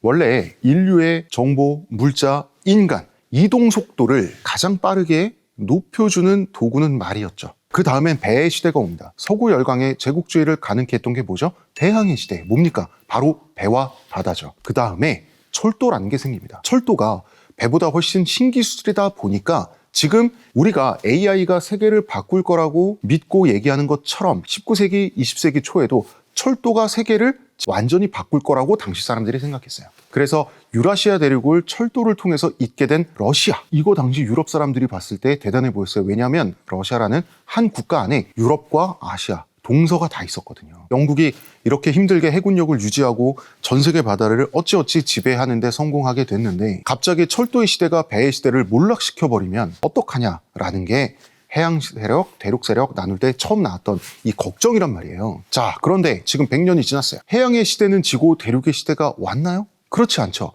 원래 인류의 정보, 물자, 인간, 이동 속도를 가장 빠르게 높여주는 도구는 말이었죠. 그 다음엔 배의 시대가 옵니다. 서구 열강의 제국주의를 가능케 했던 게 뭐죠? 대항해 시대. 뭡니까? 바로 배와 바다죠. 그 다음에 철도라는 게 생깁니다. 철도가 배보다 훨씬 신기술이다 보니까 지금 우리가 AI가 세계를 바꿀 거라고 믿고 얘기하는 것처럼 19세기, 20세기 초에도 철도가 세계를 완전히 바꿀 거라고 당시 사람들이 생각했어요. 그래서 유라시아 대륙을 철도를 통해서 잇게 된 러시아. 이거 당시 유럽 사람들이 봤을 때 대단해 보였어요. 왜냐하면 러시아라는 한 국가 안에 유럽과 아시아, 동서가 다 있었거든요. 영국이 이렇게 힘들게 해군력을 유지하고 전 세계 바다를 어찌어찌 지배하는데 성공하게 됐는데 갑자기 철도의 시대가 배의 시대를 몰락시켜 버리면 어떡하냐라는 게 해양 세력, 대륙 세력 나눌 때 처음 나왔던 이 걱정이란 말이에요. 자, 그런데 지금 100년이 지났어요. 해양의 시대는 지고 대륙의 시대가 왔나요? 그렇지 않죠.